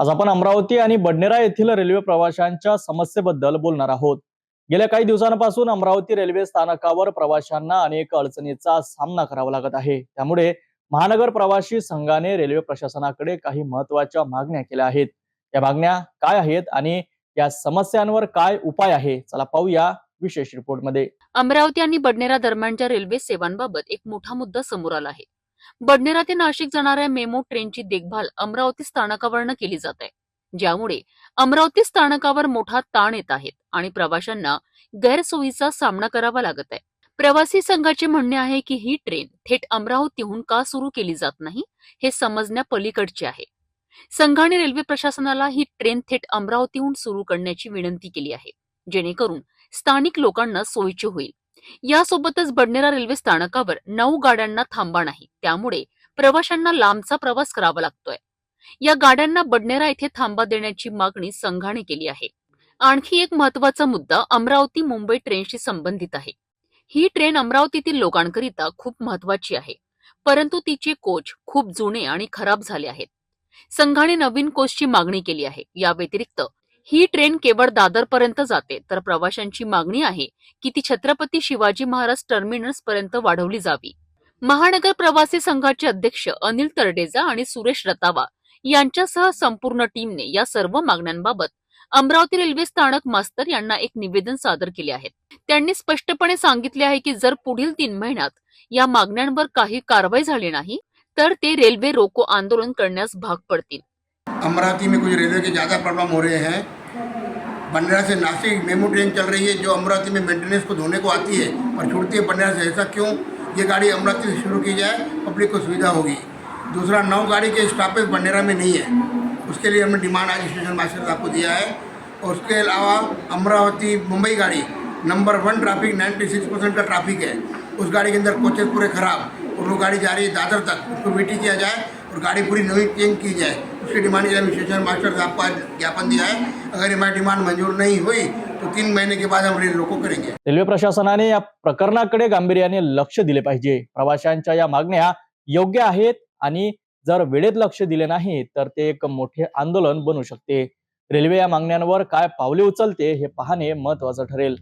आज आपण अमरावती आणि बडनेरा येथील रेल्वे प्रवाशांच्या समस्येबद्दल बोलणार आहोत. गेल्या काही दिवसांपासून अमरावती रेल्वे स्थानकावर प्रवाशांना अनेक अडचणीचा सामना करावा लागत आहे. त्यामुळे महानगर प्रवासी संघाने रेल्वे प्रशासनाकडे काही महत्त्वाच्या मागण्या केल्या आहेत. या मागण्या काय आहेत आणि या समस्यांवर काय उपाय आहे? चला पाहूया विशेष रिपोर्टमध्ये. अमरावती आणि बडनेरा दरम्यानच्या रेल्वे सेवांबाबत एक मोठा मुद्दा समोर आला आहे. बडनेरा ते नाशिक जाणाऱ्या मेमो ट्रेनची देखभाल अमरावती स्थानकावरनं केली जात. आहे ज्यामुळे अमरावती स्थानकावर मोठा ताण येत आहेत आणि प्रवाशांना गैरसोयीचा सामना करावा लागत आहे. प्रवासी संघाचे म्हणणे आहे की ही ट्रेन थेट अमरावतीहून का सुरू केली जात नाही हे समजण्यापलीकडचे आहे. संघाने रेल्वे प्रशासनाला ही ट्रेन थेट अमरावतीहून सुरू करण्याची विनंती केली आहे जेणेकरून स्थानिक लोकांना सोयीची होईल. यासोबतच बडनेरा रेल्वे स्थानकावर नऊ गाड्यांना थांबा नाही. त्यामुळे प्रवाशांना लांबचा प्रवास करावा लागतोय. या गाड्यांना बडनेरा येथे थांबा देण्याची मागणी संघाने केली आहे. आणखी एक महत्त्वाचा मुद्दा अमरावती मुंबई ट्रेनशी संबंधित आहे. ही ट्रेन अमरावतीतील लोकांकरिता खूप महत्वाची आहे. परंतु तिचे कोच खूप जुने आणि खराब झाले आहेत. संघाने नवीन कोचची मागणी केली आहे. या व्यतिरिक्त ही ट्रेन केवळ दादर पर्यंत जाते तर प्रवाशांची मागणी आहे की ती छत्रपती शिवाजी महाराज टर्मिनस पर्यंत वाढवली जावी. महानगर प्रवासी संघाचे अध्यक्ष अनिल तरडेजा आणि सुरेश रतावा यांच्यासह संपूर्ण टीमने या सर्व मागण्यांबाबत अमरावती रेल्वे स्थानक मास्तर यांना एक निवेदन सादर केले आहे. त्यांनी स्पष्टपणे सांगितले आहे की जर पुढील तीन महिन्यात या मागण्यांवर काही कारवाई झाली नाही तर ते रेल्वे रोको आंदोलन करण्यास भाग पडतील. अमरावती में कुछ रेलवे के ज़्यादा प्रॉब्लम हो रहे हैं। बंडरा से नासिक मेमो ट्रेन चल रही है, जो अमरावती में मेंटेनेंस को धोने को आती है और छूटती है। बंडरा से ऐसा क्यों? ये गाड़ी अमरावती से शुरू की जाए पब्लिक को सुविधा होगी। दूसरा, नौ गाड़ी के स्टॉपेज बंडेरा में नहीं है। उसके लिए हमने डिमांड आज स्टेशन मास्टर साहब को दिया है। और उसके अलावा अमरावती मुंबई गाड़ी नंबर वन ट्रैफ़िक 96 परसेंट का ट्रैफ़िक है। उस गाड़ी के अंदर कोचेस पूरे ख़राब। और वो गाड़ी जा रही है दादर तक। उसको वीटी किया जाए और गाड़ी पूरी नई चेंज की जाए। उसकी डिमांड के लिए मास्टर साहब को आज ज्ञापन दिया है। अगर हमारी डिमांड मंजूर नहीं हुई तो तीन महीने के बाद हम रेल रोको करेंगे। रेल्वे प्रशासनाने या प्रकरणाकडे गांभीर्याने लक्ष दिले पाहिजे. प्रवाशांच्या या मागण्या योग्य आहेत आणि जर वेळेत लक्ष दिले नाही तर ते एक मोठे आंदोलन बनू शकते. रेल्वे या मागण्यांवर काय पावले उचलते हे पाहणे महत्वाचं ठरेल.